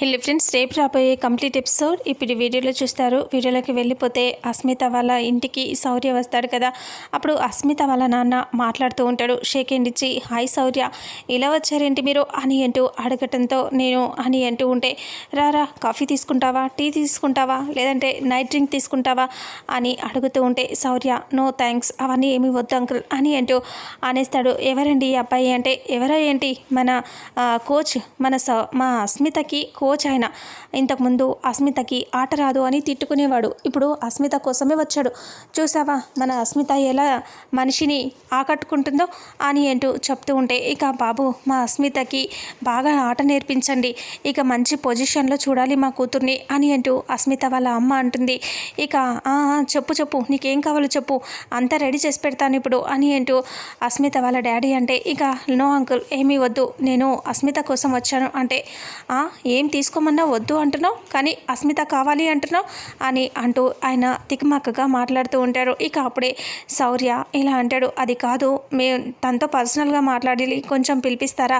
హెల్లీ friends రేపు రాబోయే complete episode ఇప్పుడు వీడియోలో చూస్తారు. వీడియోలోకి వెళ్ళిపోతే అస్మిత వాళ్ళ ఇంటికి శౌర్య వస్తాడు కదా. అప్పుడు అస్మిత వాళ్ళ నాన్న మాట్లాడుతూ ఉంటాడు. షేక్ హ్యాండ్ ఇచ్చి హాయ్ శౌర్య ఇలా వచ్చారేంటి మీరు? అని అంటూ అడగటంతో నేను అని అంటూ ఉంటే రారా కాఫీ తీసుకుంటావా? టీ తీసుకుంటావా? లేదంటే నైట్ డ్రింక్ తీసుకుంటావా? అని అడుగుతూ ఉంటే శౌర్య నో థ్యాంక్స్ అవన్నీ ఏమి వద్దు అంకుల్ అని అంటూ అనేస్తాడు. ఎవరండి ఈ అబ్బాయి? అంటే ఎవరో ఏంటి? మన కోచ్ మన మా అస్మితకి కోచ్ ఆయన ఇంతకుముందు అస్మితకి ఆట రాదు అని తిట్టుకునేవాడు. ఇప్పుడు అస్మిత కోసమే వచ్చాడు. చూసావా మన అస్మిత ఎలా మనిషిని ఆకట్టుకుంటుందో అని అంటూ చెప్తూ ఉంటే ఇక బాబు మా అస్మితకి బాగా ఆట నేర్పించండి. ఇక మంచి పొజిషన్లో చూడాలి మా కూతుర్ని అని అంటూ అస్మిత వాళ్ళ అమ్మ అంటుంది. ఇక "ఆ, చెప్పు చెప్పు నీకేం కావాలో చెప్పు అంతా రెడీ చేసి పెడతాను ఇప్పుడు అని అంటూ అస్మిత వాళ్ళ డాడీ అంటే ఇక నో అంకుల్ ఏమీ వద్దు నేను అస్మిత కోసం వచ్చాను అంటే ఏం ఏం తీసుకోమన్నా వద్దు అంటున్నావు కానీ అస్మిత కావాలి అంటున్నావు అని అంటూ ఆయన తికమక్కగా మాట్లాడుతూ ఉంటారు ఇక అప్పుడే శౌర్య ఇలా అంటాడు అది కాదు మేము తనతో పర్సనల్గా మాట్లాడి కొంచెం పిలిపిస్తారా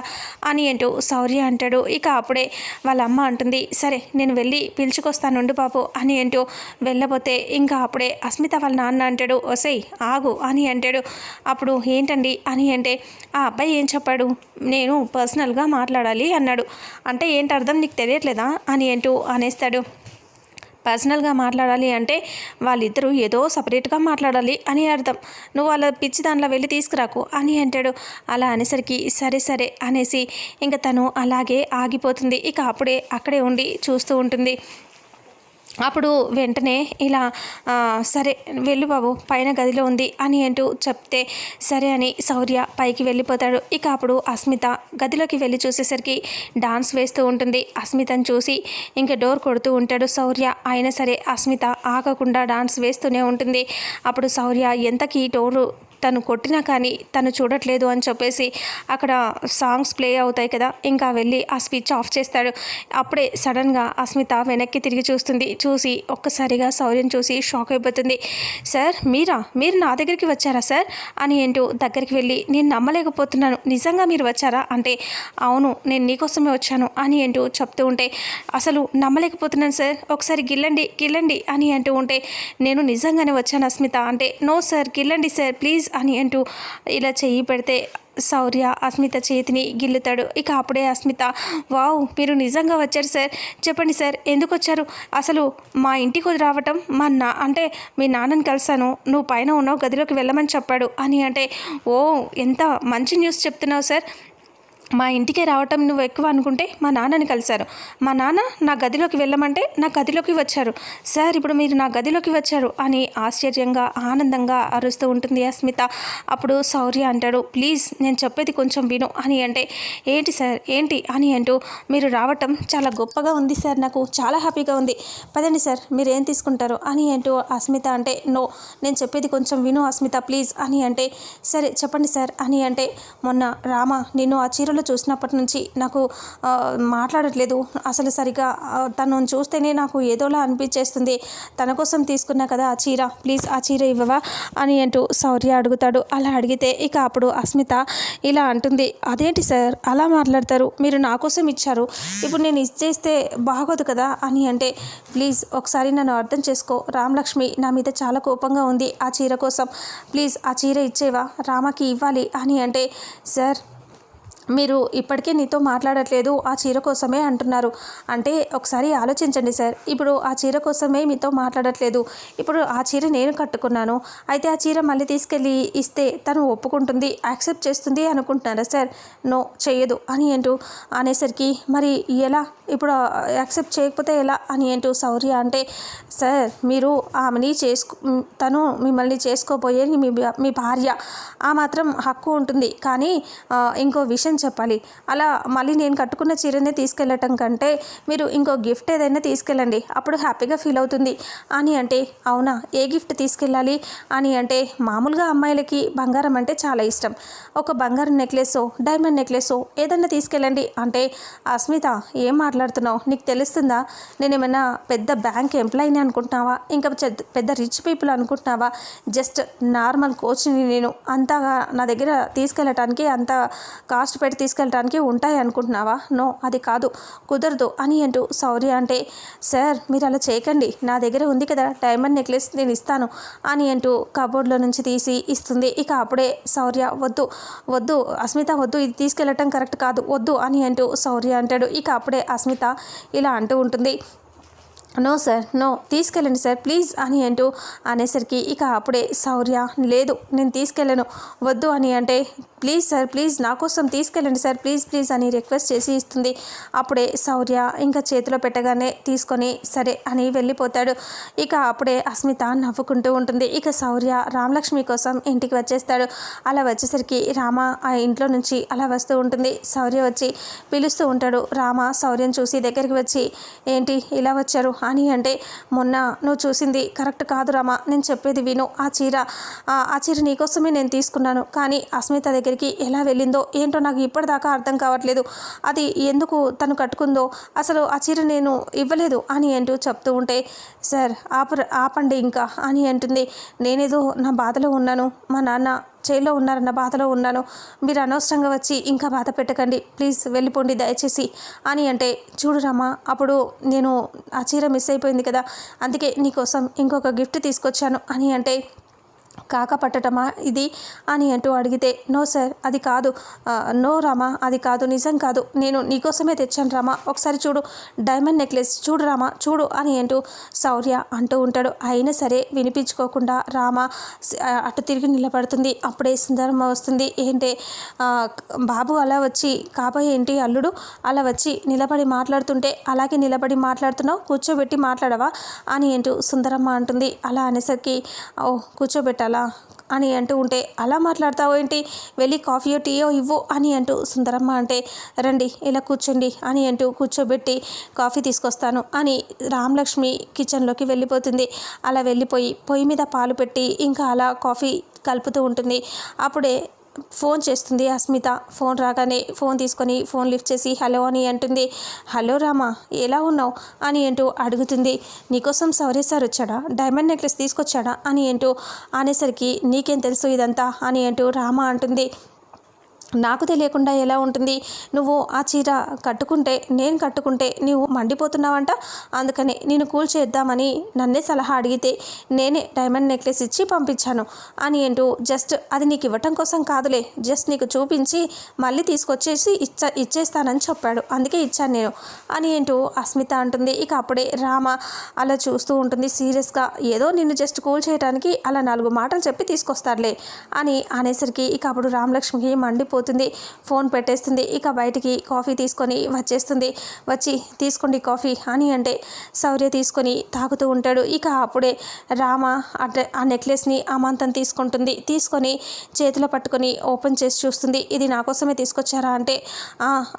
అని అంటూ శౌర్య అంటాడు. ఇక అప్పుడే వాళ్ళ అమ్మ అంటుంది సరే నేను వెళ్ళి పిలుచుకొస్తానుండు బాబు అని అంటూ వెళ్ళబోతే ఇంకా అప్పుడే అస్మిత వాళ్ళ నాన్న అంటాడు ఒసేయ్ ఆగు అని అంటాడు. అప్పుడు ఏంటండి అని అంటే ఆ అబ్బాయి ఏం చెప్పాడు? నేను పర్సనల్గా మాట్లాడాలి అన్నాడు. అంటే ఏంటి అర్థం నీకు తెలియట్లేదా అని అంటూ అనేస్తాడు. పర్సనల్గా మాట్లాడాలి అంటే వాళ్ళిద్దరూ ఏదో సపరేట్గా మాట్లాడాలి అని అర్థం. నువ్వు వాళ్ళ పిచ్చి దానిలో వెళ్ళి తీసుకురాకు అని అంటాడు. అలా అనేసరికి సరే సరే అనేసి ఇంకా తను అలాగే ఆగిపోతుంది. ఇక అప్పుడే అక్కడే ఉండి చూస్తూ ఉంటుంది. అప్పుడు వెంటనే ఇలా సరే వెళ్ళు బాబు పైన గదిలో ఉంది అని అంటూ చెప్తే సరే అని శౌర్య పైకి వెళ్ళిపోతాడు. ఇక అప్పుడు అస్మిత గదిలోకి వెళ్ళి చూసేసరికి డాన్స్ వేస్తూ ఉంటుంది. అస్మితను చూసి ఇంకా డోర్ కొడుతూ ఉంటాడు శౌర్య. అయినా సరే అస్మిత ఆగకుండా డాన్స్ వేస్తూనే ఉంటుంది. అప్పుడు శౌర్య ఎంతకీ డోరు తను కొట్టినా కానీ తను చూడట్లేదు అని చెప్పేసి అక్కడ సాంగ్స్ ప్లే అవుతాయి కదా ఇంకా వెళ్ళి ఆ స్విచ్ ఆఫ్ చేస్తాడు. అప్పుడే సడన్గా అస్మిత వెనక్కి తిరిగి చూస్తుంది. చూసి ఒక్కసారిగా శౌర్యం చూసి షాక్ అయిపోతుంది. సార్ మీరా? మీరు నా దగ్గరికి వచ్చారా సార్? అని ఏంటో దగ్గరికి వెళ్ళి నేను నమ్మలేకపోతున్నాను. నిజంగా మీరు వచ్చారా? అంటే అవును నేను నీకోసమే వచ్చాను అని అంటూ చెప్తూ ఉంటే అసలు నమ్మలేకపోతున్నాను సార్. ఒకసారి గిల్లండి గిల్లండి అని అంటూ ఉంటే నేను నిజంగానే వచ్చాను అస్మిత. అంటే నో సార్ గిల్లండి సార్. ప్లీజ్ అని అంటూ ఇలా చెయ్యి పెడితే శౌర్య అస్మిత చేతిని గిల్లుతాడు. ఇక అప్పుడే అస్మిత వావ్ మీరు నిజంగా వచ్చారు సార్. చెప్పండి సార్ ఎందుకు వచ్చారు? అసలు మా ఇంటికి రావటం మా నా అంటే మీ నాన్నని కలిసాను నువ్వు పైన ఉన్నావు గదిలోకి వెళ్ళమని చెప్పాడు. అని అంటే ఓ ఎంత మంచి న్యూస్ చెప్తున్నావు సార్. మా ఇంటికి రావటం నువ్వు ఎక్కువ అనుకుంటే మా నాన్నని కలిశారు. మా నాన్న నా గదిలోకి వెళ్ళమంటే నా గదిలోకి వచ్చారు. సార్ ఇప్పుడు మీరు నా గదిలోకి వచ్చారు అని ఆశ్చర్యంగా ఆనందంగా అరుస్తూ ఉంటుంది అస్మిత. అప్పుడు శౌర్య అంటాడు ప్లీజ్ నేను చెప్పేది కొంచెం విను అని అంటే ఏంటి సార్ ఏంటి? అని అంటూ మీరు రావటం చాలా గొప్పగా ఉంది సార్ నాకు చాలా హ్యాపీగా ఉంది. పదండి సార్ మీరు ఏం తీసుకుంటారు? అని అంటూ అస్మిత అంటే నో నేను చెప్పేది కొంచెం విను అస్మిత ప్లీజ్ అని అంటే సరే చెప్పండి సార్ అని అంటే మొన్న రామ నిన్ను ఆ చీరలో చూసినప్పటి నుంచి నాకు మాట్లాడట్లేదు. అసలు సరిగా తను చూస్తేనే నాకు ఏదోలా అనిపించేస్తుంది. తన కోసం తీసుకున్నా కదా ఆ చీర. ప్లీజ్ ఆ చీర ఇవ్వవా? అని అంటూ శౌర్య అడుగుతాడు. అలా అడిగితే ఇక అప్పుడు అస్మిత ఇలా అంటుంది. అదేంటి సార్? అలా మాట్లాడతారు. మీరు నా కోసం ఇచ్చారు. ఇప్పుడు నేను ఇచ్చేస్తే బాగోదు కదా? అని అంటే ప్లీజ్ ఒకసారి నన్ను అర్థం చేసుకో. రామలక్ష్మి నా మీద చాలా కోపంగా ఉంది. ఆ చీర కోసం. ప్లీజ్ ఆ చీర ఇచ్చేవా? రామకి ఇవ్వాలి. అని అంటే సార్ మీరు ఇప్పటికే నీతో మాట్లాడట్లేదు ఆ చీర కోసమే అంటున్నారు. అంటే ఒకసారి ఆలోచించండి సార్. ఇప్పుడు ఆ చీర కోసమే మీతో మాట్లాడట్లేదు. ఇప్పుడు ఆ చీర నేను కట్టుకున్నాను. అయితే ఆ చీర మళ్ళీ తీసుకెళ్ళి ఇస్తే తను ఒప్పుకుంటుంది యాక్సెప్ట్ చేస్తుంది అనుకుంటున్నారా సార్? నో చేయదు అని ఏంటో అనేసరికి మరి ఎలా? ఇప్పుడు యాక్సెప్ట్ చేయకపోతే ఎలా? అని అంటూ సౌర్య అంటే సార్ మీరు ఆమెని చేసుకు తను మిమ్మల్ని చేసుకోబోయే మీ మీ భార్య. ఆ మాత్రం హక్కు ఉంటుంది. కానీ ఇంకో విషయం చెప్పాలి. అలా మళ్ళీ నేను కట్టుకున్న చీరనే తీసుకెళ్ళటం కంటే మీరు ఇంకో గిఫ్ట్ ఏదైనా తీసుకెళ్ళండి. అప్పుడు హ్యాపీగా ఫీల్ అవుతుంది. అని అంటే అవునా? ఏ గిఫ్ట్ తీసుకెళ్ళాలి? అని అంటే మామూలుగా అమ్మాయిలకి బంగారం అంటే చాలా ఇష్టం. ఒక బంగారం నెక్లెసో డైమండ్ నెక్లెసో ఏదైనా తీసుకెళ్ళండి. అంటే అస్మిత ఏం మాట్లాడుతున్నావు? నీకు తెలుస్తుందా? నేను ఏమైనా పెద్ద బ్యాంక్ ఎంప్లాయీని అనుకుంటున్నావా? ఇంకా పెద్ద రిచ్ పీపుల్ అనుకుంటున్నావా? జస్ట్ నార్మల్ కోచ్ని నేను అంతగా నా దగ్గర తీసుకెళ్ళటానికి అంత కాస్ట్ పెట్టి తీసుకెళ్ళడానికి ఉంటాయి అనుకుంటున్నావా? నో అది కాదు. కుదరదు అని అంటూ సౌర్య అంటే సార్ మీరు అలా చేయకండి. నా దగ్గర ఉంది కదా డైమండ్ నెక్లెస్ నేను ఇస్తాను అని అంటూ కబోర్డ్లో నుంచి తీసి ఇస్తుంది. ఇక అప్పుడే సౌర్య వద్దు వద్దు అస్మిత వద్దు ఇది తీసుకెళ్ళటం కరెక్ట్ కాదు వద్దు అని అంటూ సౌర్య అంటాడు. ఇక అప్పుడే అస్మిత ఇలా అంటూ ఉంటుంది. No sir no. తీసుకెళ్ళండి సార్ ప్లీజ్ అని అంటూ అనేసరికి ఇక అప్పుడే శౌర్య లేదు నేను తీసుకెళ్ళను వద్దు అని అంటే ప్లీజ్ సార్ ప్లీజ్ నా కోసం తీసుకెళ్ళండి సార్ ప్లీజ్ ప్లీజ్ అని రిక్వెస్ట్ చేసి ఇస్తుంది. అప్పుడే శౌర్య ఇంకా చేతిలో పెట్టగానే తీసుకొని సరే అని వెళ్ళిపోతాడు. ఇక అప్పుడే అస్మిత నవ్వుకుంటూ ఉంటుంది. ఇక శౌర్య రామలక్ష్మి కోసం ఇంటికి వచ్చేస్తాడు. అలా వచ్చేసరికి రామ ఆ ఇంట్లో నుంచి అలా వస్తూ ఉంటుంది. శౌర్య వచ్చి పిలుస్తూ ఉంటాడు. రామ శౌర్యం చూసి దగ్గరికి వచ్చి ఏంటి ఇలా వచ్చారు? అని అంటే మొన్న నువ్వు చూసింది కరెక్ట్ కాదు రామా. నేను చెప్పేది విను. ఆ చీర ఆ- ఆ చీర నీకోసమే నేను తీసుకున్నాను. కానీ అస్మిత దగ్గరికి ఎలా వెళ్ళిందో ఏంటో నాకు ఇప్పటిదాకా అర్థం కావట్లేదు. అది ఎందుకు తను కట్టుకుందో అసలు ఆ చీర నేను ఇవ్వలేదు అని అంటూ చెప్తూ ఉంటే సార్ ఆప ఆపండి ఇంకా అని అంటుంది. నేనేదో నా బాధలో ఉన్నాను. మా నాన్న జైల్లో ఉన్నారన్న బాధలో ఉన్నాను. మీరు అనవసరంగా వచ్చి ఇంకా బాధ పెట్టకండి. ప్లీజ్ వెళ్ళిపోండి దయచేసి. అని అంటే చూడు రామా అప్పుడు నేను ఆ చీర మిస్ అయిపోయింది కదా. అందుకే నీకోసం ఇంకొక గిఫ్ట్ తీసుకొచ్చాను అని అంటే కాకపట్టటమా ఇది అని అంటూ అడిగితే నో సార్ అది కాదు. నో రామా అది కాదు నిజం కాదు. నేను నీకోసమే తెచ్చాను రామా. ఒకసారి చూడు. డైమండ్ నెక్లెస్ చూడు రామా చూడు అని అంటూ శౌర్య అంటూ ఉంటాడు. అయినా సరే వినిపించుకోకుండా రామ అటు తిరిగి నిలబడుతుంది. అప్పుడే సుందరమ్మ వస్తుంది. ఏంటి బాబు అలా వచ్చి కాబోయే ఏంటి అల్లుడు అలా వచ్చి నిలబడి మాట్లాడుతుంటే అలాగే నిలబడి మాట్లాడుతున్నావు కూర్చోబెట్టి మాట్లాడవా అని అంటూ సుందరమ్మ అంటుంది. అలా అనేసరికి ఓ అలా అని అంటూ ఉంటే అలా మాట్లాడతావు ఏంటి? వెళ్ళి కాఫీయో టీయో ఇవ్వు అని అంటూ సుందరమ్మ అంటే రండి ఇలా కూర్చోండి అని అంటూ కూర్చోబెట్టి కాఫీ తీసుకొస్తాను అని రామలక్ష్మి కిచెన్లోకి వెళ్ళిపోతుంది. అలా వెళ్ళిపోయి పొయ్యి మీద పాలు పెట్టి ఇంకా అలా కాఫీ కలుపుతూ ఉంటుంది. అప్పుడే ఫోన్ చేస్తుంది అస్మిత. ఫోన్ రాగానే ఫోన్ తీసుకొని ఫోన్ లిఫ్ట్ చేసి హలో అని అంటుంది. హలో రామా ఎలా ఉన్నావు? అని అంటూ అడుగుతుంది. నీకోసం సౌరే సార్ వచ్చాడా? డైమండ్ నెక్లెస్ తీసుకొచ్చాడా? అని అంటూ అనేసరికి నీకేం తెలుసు ఇదంతా? అని అంటూ రామ అంటుంది. నాకు తెలియకుండా ఎలా ఉంటుంది? నువ్వు ఆ చీర కట్టుకుంటే నేను కట్టుకుంటే నువ్వు మండిపోతున్నావంట? అందుకనే నేను కూల్ చేద్దామని నన్నే సలహా అడిగితే నేనే డైమండ్ నెక్లెస్ ఇచ్చి పంపించాను. అని ఏంటో జస్ట్ అది నీకు ఇవ్వటం కోసం కాదులే. జస్ట్ నీకు చూపించి మళ్ళీ తీసుకొచ్చేసి ఇచ్చ ఇచ్చేస్తానని చెప్పాడు. అందుకే ఇచ్చాను నేను. అని ఏంటో అస్మిత అంటుంది. ఇక అప్పుడే రామ అలా చూస్తూ ఉంటుంది. సీరియస్గా ఏదో నిన్ను జస్ట్ కూల్ చేయడానికి అలా నాలుగు మాటలు చెప్పి తీసుకొస్తాడులే అని అనేసరికి ఇక అప్పుడు రామలక్ష్మికి మండిపో పోతుంది ఫోన్ పెట్టేస్తుంది. ఇక బయటికి కాఫీ తీసుకొని వచ్చేస్తుంది. వచ్చి తీసుకోండి కాఫీ అని అంటే శౌర్య తీసుకొని తాగుతూ ఉంటాడు. ఇక అప్పుడే రామ అట్ల ఆ నెక్లెస్ని అమాంతం తీసుకుంటుంది. తీసుకొని చేతిలో పట్టుకొని ఓపెన్ చేసి చూస్తుంది. ఇది నా కోసమే తీసుకొచ్చారా అంటే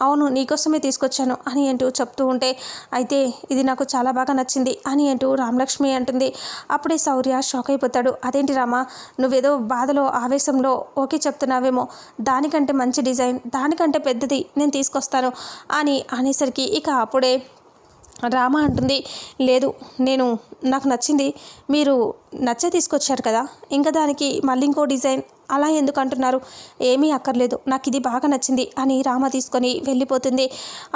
అవును నీకోసమే తీసుకొచ్చాను అని అంటూ చెప్తూ ఉంటే అయితే ఇది నాకు చాలా బాగా నచ్చింది అని అంటూ రామలక్ష్మి అంటుంది. అప్పుడే శౌర్య షాక్ అయిపోతాడు. అదేంటి రామ నువ్వేదో బాధలో ఆవేశంలో ఓకే చెప్తున్నావేమో దానికంటే మంచి డిజైన్ దానికంటే పెద్దది నేను తీసుకొస్తాను అని అనేసరికి ఇక అప్పుడే రామ అంటుంది లేదు నేను నాకు నచ్చింది మీరు నచ్చే తీసుకొచ్చారు కదా ఇంకా దానికి మళ్ళీ ఇంకో డిజైన్ అలా ఎందుకు అంటున్నారు ఏమీ అక్కర్లేదు. నాకు ఇది బాగా నచ్చింది అని రామ తీసుకొని వెళ్ళిపోతుంది.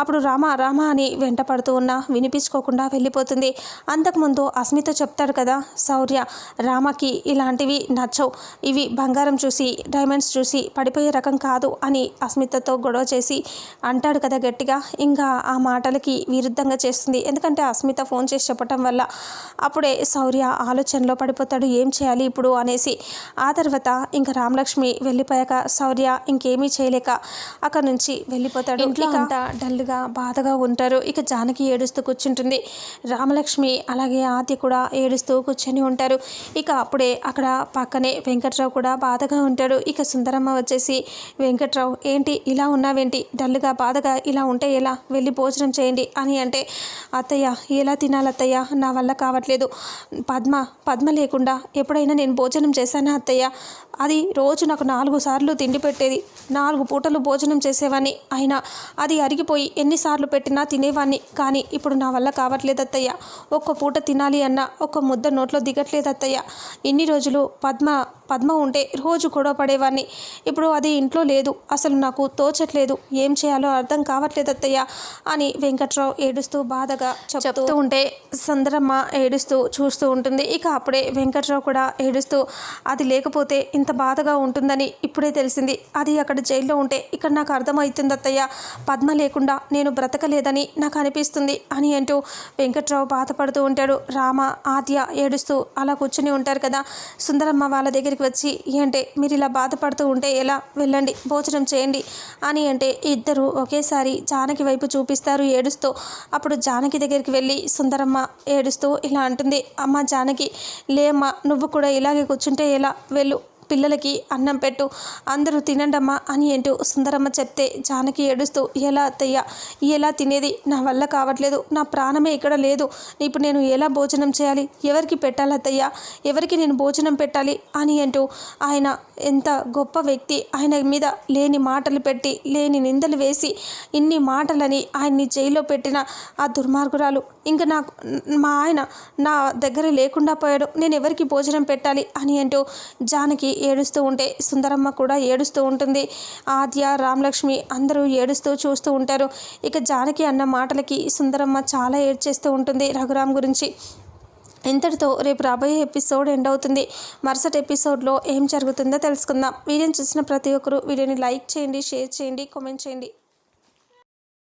అప్పుడు రామ రామ అని వెంట పడుతూ ఉన్నా వినిపించుకోకుండా వెళ్ళిపోతుంది. అంతకుముందు అస్మిత చెప్తాడు కదా శౌర్య రామకి ఇలాంటివి నచ్చవు. ఇవి బంగారం చూసి డైమండ్స్ చూసి పడిపోయే రకం కాదు అని అస్మితతో గొడవ చేసి అంటాడు కదా గట్టిగా. ఇంకా ఆ మాటలకి విరుద్ధంగా చేస్తుంది. ఎందుకంటే అస్మిత ఫోన్ చేసి చెప్పటం వల్ల అప్పుడే శౌర్య ఆలోచనలో పడిపోతాడు. ఏం చేయాలి ఇప్పుడు అనేసి. ఆ తర్వాత ఇంకా రామలక్ష్మి వెళ్ళిపోయాక శౌర్య ఇంకేమీ చేయలేక అక్కడ నుంచి వెళ్ళిపోతాడు. ఇంట్లో అంతా డల్గా బాధగా ఉంటారు. ఇక జానకి ఏడుస్తూ కూర్చుంటుంది. రామలక్ష్మి అలాగే ఆద్య కూడా ఏడుస్తూ కూర్చొని ఉంటారు. ఇక అప్పుడే అక్కడ పక్కనే వెంకట్రావు కూడా బాధగా ఉంటాడు. ఇక సుందరమ్మ వచ్చేసి వెంకట్రావు ఏంటి ఇలా ఉన్నావేంటి? డల్గా బాధగా ఇలా ఉంటే ఎలా? వెళ్ళి భోజనం చేయండి అని అంటే అత్తయ్య ఎలా తినాలి అత్తయ్య? నా వల్ల కావట్లేదు. పద్మ పద్మ లేకుండా ఎప్పుడైనా నేను భోజనం చేశానా అత్తయ్య? అది రోజు నాకు నాలుగు సార్లు తిండి పెట్టేది. నాలుగు పూటలు భోజనం చేసేవాన్ని అయినా అది అరిగిపోయి ఎన్నిసార్లు పెట్టినా తినేవాడిని కానీ ఇప్పుడు నా వల్ల కావట్లేదు అత్తయ్య ఒక్క పూట తినాలి అన్నా ఒక్క ముద్ద నోట్లో దిగట్లేదు అత్తయ్య ఇన్ని రోజులు పద్మ పద్మ ఉంటే రోజు గొడవ పడేవాడిని ఇప్పుడు అది ఇంట్లో లేదు. అసలు నాకు తోచట్లేదు. ఏం చేయాలో అర్థం కావట్లేదు అత్తయ్య అని వెంకట్రావు ఏడుస్తూ బాధగా చెప్తూ ఉంటే సుందరమ్మ ఏడుస్తూ చూస్తూ ఉంటుంది. ఇక అప్పుడే వెంకట్రావు కూడా ఏడుస్తూ అది లేకపోతే ఇంత బాధగా ఉంటుందని ఇప్పుడే తెలిసింది. అది అక్కడ జైల్లో ఉంటే ఇక్కడ నాకు అర్థమవుతుంది అత్తయ్య. పద్మ లేకుండా నేను బ్రతకలేదని నాకు అనిపిస్తుంది అని అంటూ వెంకట్రావు బాధపడుతూ ఉంటాడు. రామ ఆద్య ఏడుస్తూ అలా కూర్చుని ఉంటారు కదా. సుందరమ్మ వాళ్ళ దగ్గరికి వచ్చి ఏంటే మీరు ఇలా బాధపడుతూ ఉంటే ఎలా? వెళ్ళండి భోజనం చేయండి అని అంటే ఇద్దరు ఒకేసారి జానకి వైపు చూపిస్తారు ఏడుస్తూ. అప్పుడు జానకి దగ్గరికి వెళ్ళి సుందరమ్మ ఏడుస్తూ ఇలా అంటుంది. అమ్మ జానకి లేమ్మా నువ్వు కూడా ఇలాగే కూర్చుంటే ఎలా? వెళ్ళు పిల్లలకి అన్నం పెట్టు అందరూ తినండమ్మా అని అంటూ సుందరమ్మ చెప్తే జానకి ఏడుస్తూ ఎలా అత్తయ్య ఎలా తినేది? నా వల్ల కావట్లేదు నా ప్రాణమే ఇక్కడ లేదు. ఇప్పుడు నేను ఎలా భోజనం చేయాలి? ఎవరికి పెట్టాలి అత్తయ్య? ఎవరికి నేను భోజనం పెట్టాలి? అని అంటూ ఆయన ఎంత గొప్ప వ్యక్తి ఆయన మీద లేని మాటలు పెట్టి లేని నిందలు వేసి ఇన్ని మాటలని ఆయన్ని జైల్లో పెట్టిన ఆ దుర్మార్గురాలు. ఇంకా నాకు మా ఆయన నా దగ్గర లేకుండా పోయాడు నేను ఎవరికి భోజనం పెట్టాలి? అని అంటూ జానకి ఏడుస్తూ ఉంటే సుందరమ్మ కూడా ఏడుస్తూ ఉంటుంది. ఆద్య రామలక్ష్మి అందరూ ఏడుస్తూ చూస్తూ ఉంటారు. ఇక జానకి అన్న మాటలకి సుందరమ్మ చాలా ఏడ్చేస్తూ ఉంటుంది రఘురామ్ గురించి. ఇంతటితో రేపు రాబోయే ఎపిసోడ్ ఎండ్ అవుతుంది. మరుసటి ఎపిసోడ్లో ఏం జరుగుతుందో తెలుసుకుందాం. వీడియోని చూసిన ప్రతి ఒక్కరూ వీడియోని లైక్ చేయండి షేర్ చేయండి కామెంట్ చేయండి.